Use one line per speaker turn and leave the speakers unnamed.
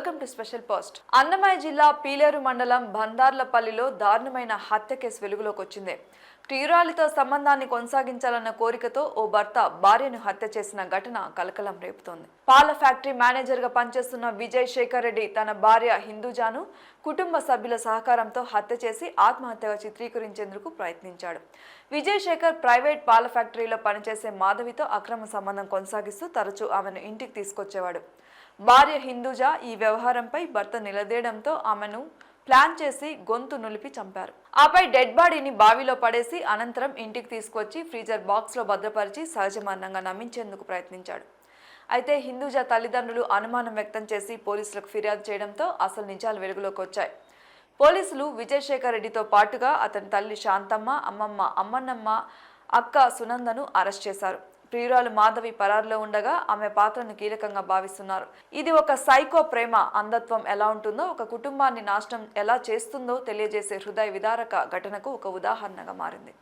Welcome to special post. Annamayya జిల్లా పీలేరు మండలం బందార్లపల్లిలో దారుణమైన హత్య కేసు వెలుగులోకి వచ్చింది. ప్రియురాలితో సంబంధాన్ని కొనసాగించాలన్న కోరికతో ఓ భర్త భార్యను హత్య చేసిన ఘటన కలకలం రేపుతోంది. పాల ఫ్యాక్టరీ మేనేజర్గా పనిచేస్తున్న విజయ్ శేఖర్ రెడ్డి తన భార్య హిందూజాను కుటుంబ సభ్యుల సహకారంతో హత్య చేసి ఆత్మహత్యగా చిత్రీకరించేందుకు ప్రయత్నించాడు. విజయ్ శేఖర్ ప్రైవేట్ పాల ఫ్యాక్టరీలో పనిచేసే మాధవితో అక్రమ సంబంధం కొనసాగిస్తూ తరచూ ఆమెను ఇంటికి తీసుకొచ్చేవాడు. భార్య హిందూజా ఈ వ్యవహారంపై భర్త నిలదీయడంతో ఆమెను ప్లాన్ చేసి గొంతు నులిపి చంపారు. ఆపై డెడ్ బాడీని బావిలో పడేసి అనంతరం ఇంటికి తీసుకొచ్చి ఫ్రీజర్ బాక్స్లో భద్రపరిచి సహజ మరణంగా నమ్మించేందుకు ప్రయత్నించాడు. అయితే హిందూజా తల్లిదండ్రులు అనుమానం వ్యక్తం చేసి పోలీసులకు ఫిర్యాదు చేయడంతో అసలు నిజాలు వెలుగులోకి వచ్చాయి. పోలీసులు విజయశేఖర్ రెడ్డితో పాటుగా అతని తల్లి శాంతమ్మ అమ్మమ్మ అమ్మన్నమ్మ అక్క సునందను అరెస్ట్ చేశారు. ప్రియురాలు మాధవి పరారులో ఉండగా ఆమె పాత్రను కీలకంగా భావిస్తున్నారు. ఇది ఒక సైకో ప్రేమ అంధత్వం ఎలా ఉంటుందో ఒక కుటుంబాన్ని నాశనం ఎలా చేస్తుందో తెలియజేసే హృదయ విదారక ఘటనకు ఒక ఉదాహరణగా మారింది.